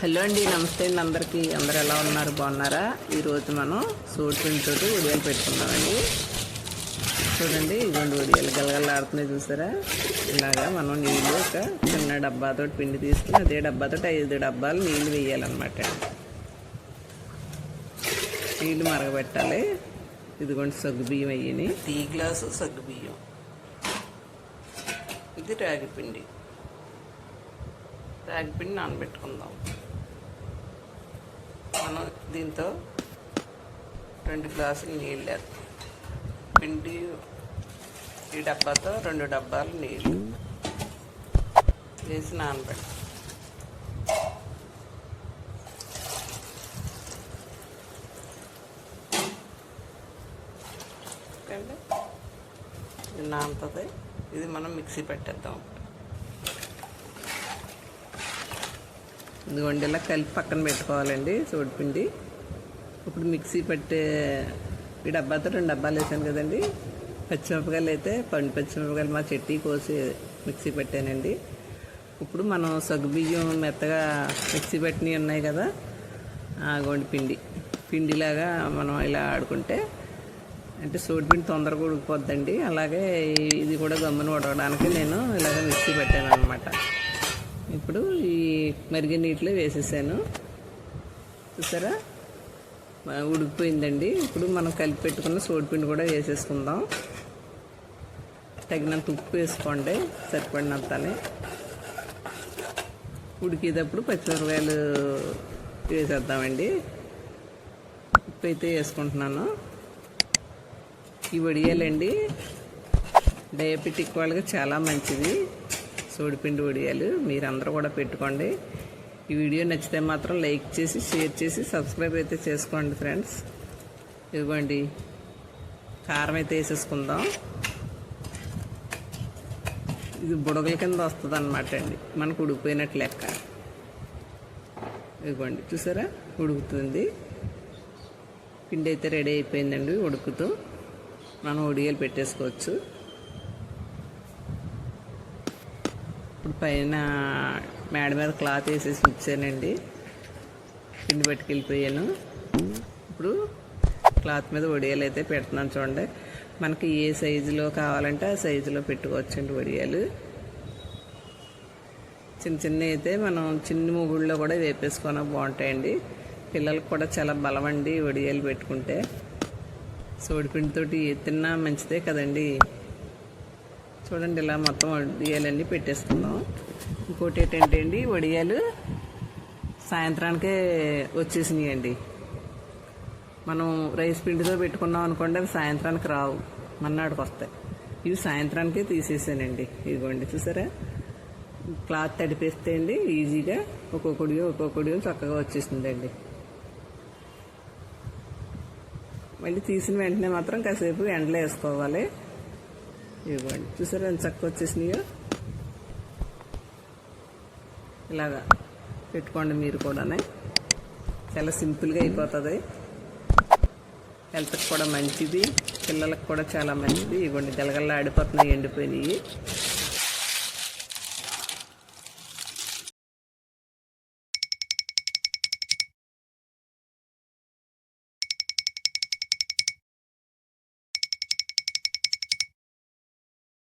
Hello అండి నమస్తే అండి అందరికీ. అందరు ఎలా ఉన్నారు? బాగున్నారా? ఈరోజు మనం సూట్ తోటి ఉడియాలు పెట్టుకున్నామండి చూడండి ఇదిగోండి ఉడియాలు గలగలాడుతున్నాయి చూసారా? ఇలాగా మనం నీళ్ళు ఒక చిన్న డబ్బాతో పిండి తీసుకుని అదే డబ్బాతో ఐదు డబ్బాలు నీళ్ళు వేయాలన్నమాట. నీళ్ళు మరగబెట్టాలి. ఇదిగోండి సగ్గు బియ్యం అయ్యి టీ గ్లాసు సగ్గు బియ్యం. ఇది రాగి పిండి. రాగి పిండి నానబెట్టుకుందాం. మనం దీంతో రెండు గ్లాసులు నీళ్ళు వేస్తాం పిండి ఈ డబ్బాతో రెండు డబ్బాలు నీళ్ళు వేసి నానబెడతాం నానుతుంది. ఇది మనం మిక్సీ పెట్టేద్దాం. ఇదిగోండి ఇలా కలిపి పక్కన పెట్టుకోవాలండి సోడిపిండి. ఇప్పుడు మిక్సీ పట్టే ఈ డబ్బాతో రెండు డబ్బాలు వేసాను కదండి. పచ్చిమిరపకాయలు అయితే పండు పచ్చిమిరపకాయలు మా చెట్టి కోసి మిక్సీ పెట్టానండి. ఇప్పుడు మనం సగ్గుబియ్యం మెత్తగా మిక్సీ పెట్టినవి ఉన్నాయి కదా గోండి పిండి. పిండిలాగా మనం ఇలా ఆడుకుంటే అంటే సోడిపిండి తొందరగా ఉడికిపోద్దండి. అలాగే ఇది కూడా గమ్మున ఉడకడానికి నేను ఇలాగ మిక్సీ పెట్టాను అనమాట ఇప్పుడు ఈ మరిగే నీటిలో వేసేసాను. చూసారా? ఉడికిపోయిందండి. ఇప్పుడు మనం కలిపి పెట్టుకున్న సోడిపిండి కూడా వేసేసుకుందాం. తగినంత ఉప్పు వేసుకోండి సరిపడినంతనే. ఉడికేటప్పుడు పచ్చిమిరపకాయలు వేసేద్దామండి. ఉప్పు అయితే వేసుకుంటున్నాను. ఈ వడియాలండి. డయాబెటిక్ వాళ్ళకి చాలా మంచిది. సోడిపిండి వడియాలు మీరందరూ కూడా పెట్టుకోండి. ఈ వీడియో నచ్చితే మాత్రం లైక్ చేసి షేర్ చేసి సబ్స్క్రైబ్ అయితే చేసుకోండి ఫ్రెండ్స్. ఇదిగోండి కారం అయితే వేసేసుకుందాం. ఇది బుడగల కింద వస్తుంది అనమాట అండి. మనకు ఉడికిపోయినట్టు లెక్క. ఇదిగోండి చూసారా? ఉడుకుతుంది. పిండి అయితే రెడీ అయిపోయిందండి ఉడుకుతూ. మనం ఒడియాలు పెట్టేసుకోవచ్చు. ఇప్పుడు పైన మేడ మీద క్లాత్ వేసేసి ఉంచానండి. పిండి పట్టుకెళ్ళిపోయాను. ఇప్పుడు క్లాత్ మీద వడియాలు అయితే పెడుతున్నాను చూడండి. మనకి ఏ సైజులో కావాలంటే ఆ సైజులో పెట్టుకోవచ్చండి వడియాలు. చిన్న చిన్న అయితే మనం చిన్న ముగుళ్ళలో కూడా వేపేసుకొని బాగుంటాయండి. పిల్లలకు కూడా చాలా బలమండి వడియాలు పెట్టుకుంటే. సోడిపిండితోటి ఏ తిన్నా మంచిదే కదండి. చూడండి ఇలా మొత్తం వడియాలన్నీ పెట్టేసుకుందాం. ఇంకోటి ఏంటంటే అండి వడియాలు సాయంత్రానికే వచ్చేసినాయి అండి మనం రైస్ పిండితో పెట్టుకున్నాం అనుకోండి అవి సాయంత్రానికి రావు. మన్నాడికి వస్తాయి. ఇవి సాయంత్రానికే తీసేసానండి. ఇదిగోండి చూసారా? క్లాత్ తడిపేస్తే అండి ఈజీగా ఒక్కొక్కడియో ఒక్కొక్కడియో చక్కగా వచ్చేసిందండి. మళ్ళీ తీసిన వెంటనే మాత్రం కాసేపు ఎండలో వేసుకోవాలి. ఇవ్వండి. చూసారా ఎంత చక్కగా వచ్చేసినాయో? ఇలాగా పెట్టుకోండి మీరు కూడానే. చాలా సింపుల్గా అయిపోతుంది. హెల్త్కి కూడా మంచిది. పిల్లలకు కూడా చాలా మంచిది. ఇవ్వండి. గలగల్లా ఆడిపోతున్నాయి ఎండిపోయినాయి.